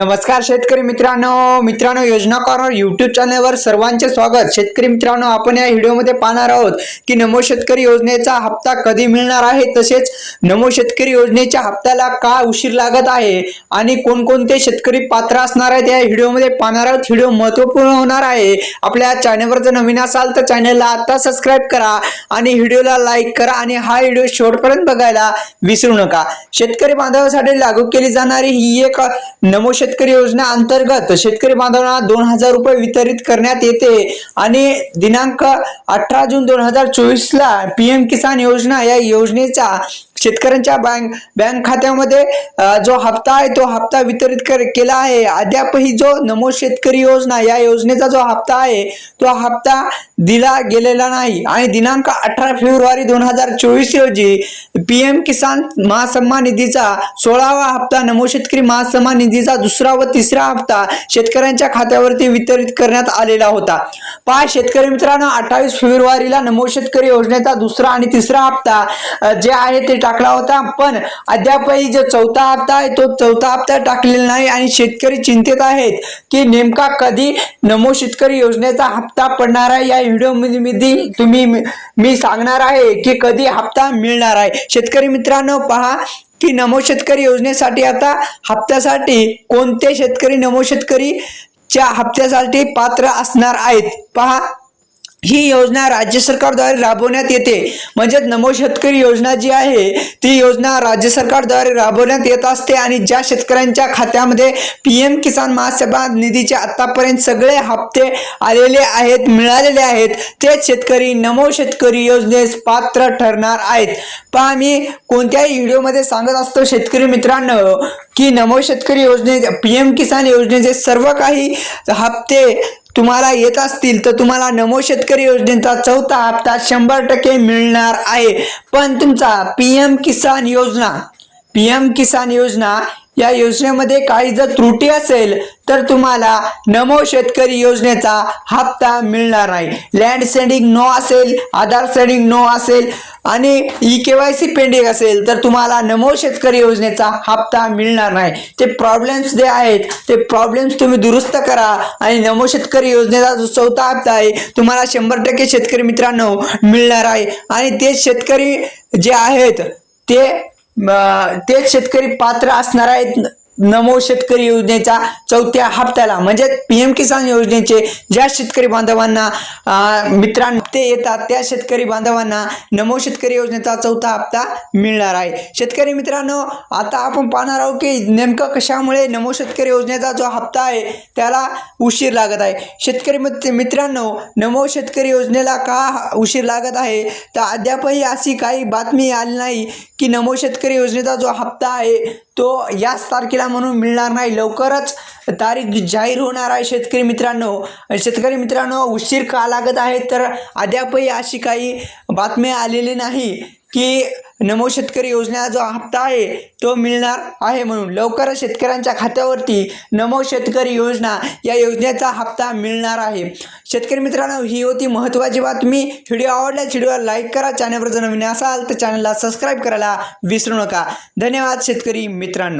नमस्कार शेतकरी मित्रांनो. मित्रांनो योजना कॉर्नर युट्यूब चॅनलवर सर्वांचे स्वागत. शेतकरी मित्रांनो आपण या व्हिडिओमध्ये पाहणार आहोत की नमो शेतकरी योजनेचा हप्ता कधी मिळणार आहे? तसेच नमो शेतकरी योजनेच्या हप्त्याला का उशीर लागत आहे? आणि कोणकोणते शेतकरी पात्र असणार आहेत? या व्हिडिओमध्ये पाहणार आहोत. व्हिडिओ महत्त्वपूर्ण होणार आहे. आपल्या चॅनलवर जर नवीन असाल तर चॅनलला आता सबस्क्राईब करा आणि व्हिडिओला लाईक करा आणि हा व्हिडिओ शेवटपर्यंत बघायला विसरू नका. शेतकरी बांधवासाठी लागू केली जाणारी ही एक नमो शेतकरी योजना अंतर्गत शेतकरी बांधवांना दोन हजार रुपये वितरित करण्यात येते. आणि दिनांक अठरा जून दोन हजार चोवीस ला पीएम किसान योजना या योजनेचा शेतकऱ्यांच्या बँक बँक खात्यामध्ये जो हप्ता आहे तो हप्ता वितरित केला आहे. अद्यापही जो नमो शेतकरी योजना या योजनेचा जो हप्ता आहे तो हप्ता दिला गेलेला नाही. आणि दिनांक अठरा फेब्रुवारी दोन हजार चोवीस रोजी पीएम किसान महासन्मान निधीचा सोळावा हप्ता नमो शेतकरी महासन्मान निधीचा दुसरा व तिसरा हप्ता शेतकऱ्यांच्या खात्यावरती वितरित करण्यात आलेला होता. पाच शेतकरी मित्रांनो अठ्ठावीस फेब्रुवारीला नमो शेतकरी योजनेचा दुसरा आणि तिसरा हप्ता जे आहे ते टाकला होता. पण अद्यापही जो चौथा हप्ता आहे तो चौथा हप्ता टाकलेला नाही आणि शेतकरी चिंतेत आहेत की नेमका कधी नमो शेतकरी योजनेचा हप्ता पडणार आहे. या व्हिडिओमध्ये तुम्ही मी सांगणार आहे की कधी हप्ता मिळणार आहे. शेतकरी मित्रांनो पहा की नमो शेतकरी योजनेसाठी आता हप्त्यासाठी कोणते शेतकरी नमो शेतकरी च्या हप्त्यासाठी पात्र असणार आहेत? पहा ही योजना राज्य सरकारद्वारे राबवण्यात येते. म्हणजेच नमो शेतकरी योजना जी आहे ती योजना राज्य सरकारद्वारे राबवण्यात येत असते आणि ज्या शेतकऱ्यांच्या खात्यामध्ये पी एम किसान महासभा निधीचे आतापर्यंत सगळे हप्ते आलेले आहेत मिळालेले आहेत तेच शेतकरी नमो शेतकरी योजनेस पात्र ठरणार आहेत. पहा मी कोणत्याही व्हिडिओमध्ये सांगत असतो शेतकरी मित्रांनो की नमो शेतकरी योजने पी एम किसान योजनेचे सर्व काही हप्ते तुम्हाला येत असतील तर तुम्हाला नमो शेतकरी योजनेचा चौथा हप्ता शंभर टक्के मिळणार आहे. पण तुमचा पी एम किसान योजना पी एम किसान योजना या योजनेमध्ये काही जर त्रुटी असेल तर तुम्हाला नमो शेतकरी योजनेचा हप्ता मिळणार नाही. लँड सेंडिंग नो असेल आधार सेंडिंग नो असेल आणि E K Y C pending असेल तर तुम्हाला नमो शेतकरी योजनेचा हप्ता मिळणार नाही. ते प्रॉब्लेम्स जे आहेत ते प्रॉब्लेम्स तुम्ही दुरुस्त करा आणि नमो शेतकरी योजनेचा जो चौथा हप्ता आहे तुम्हाला शंभर टक्के शेतकरी मित्रांनो मिळणार आहे. आणि ते शेतकरी जे आहेत ते तेच शेतकरी पात्र असणार आहेत. नमो शेतकरी योजनेच्या चौथ्या हप्त्याला म्हणजे पीएम किसान योजनेचे ज्या शेतकरी बांधवांना अं, मित्रांनो येतात त्या शेतकरी बांधवांना नमो शेतकरी योजनेचा चौथा हप्ता मिळणार आहे. शेतकरी मित्रांनो आता आपण पाहणार आहोत की नेमकं कशामुळे नमो शेतकरी योजनेचा जो हप्ता आहे त्याला उशीर लागत आहे. शेतकरी मित्रांनो नमो शेतकरी योजनेला का उशीर लागत आहे? तर अद्यापही अशी काही बातमी आली नाही की नमो शेतकरी योजनेचा जो हप्ता आहे तो याच तारखेला म्हणून मिळणार नाही. लवकरच तारीख जाहीर होणार आहे शेतकरी मित्रांनो. शेतकरी मित्रांनो उशीर का लागत आहे? तर अद्यापही अशी काही बातमी आलेली नाही की नमो शेतकरी योजनेचा जो हप्ता आहे तो मिळणार आहे म्हणून. लवकरच शेतकऱ्यांच्या खात्यावरती नमो शेतकरी योजना या योजनेचा हप्ता मिळणार आहे. शेतकरी मित्रांनो ही होती महत्त्वाची बातमी. व्हिडिओ आवडल्यास व्हिडिओला लाईक करा. चॅनलवर जर नवीन असाल तर चॅनलला सबस्क्राईब करायला विसरू नका. धन्यवाद शेतकरी मित्रांनो.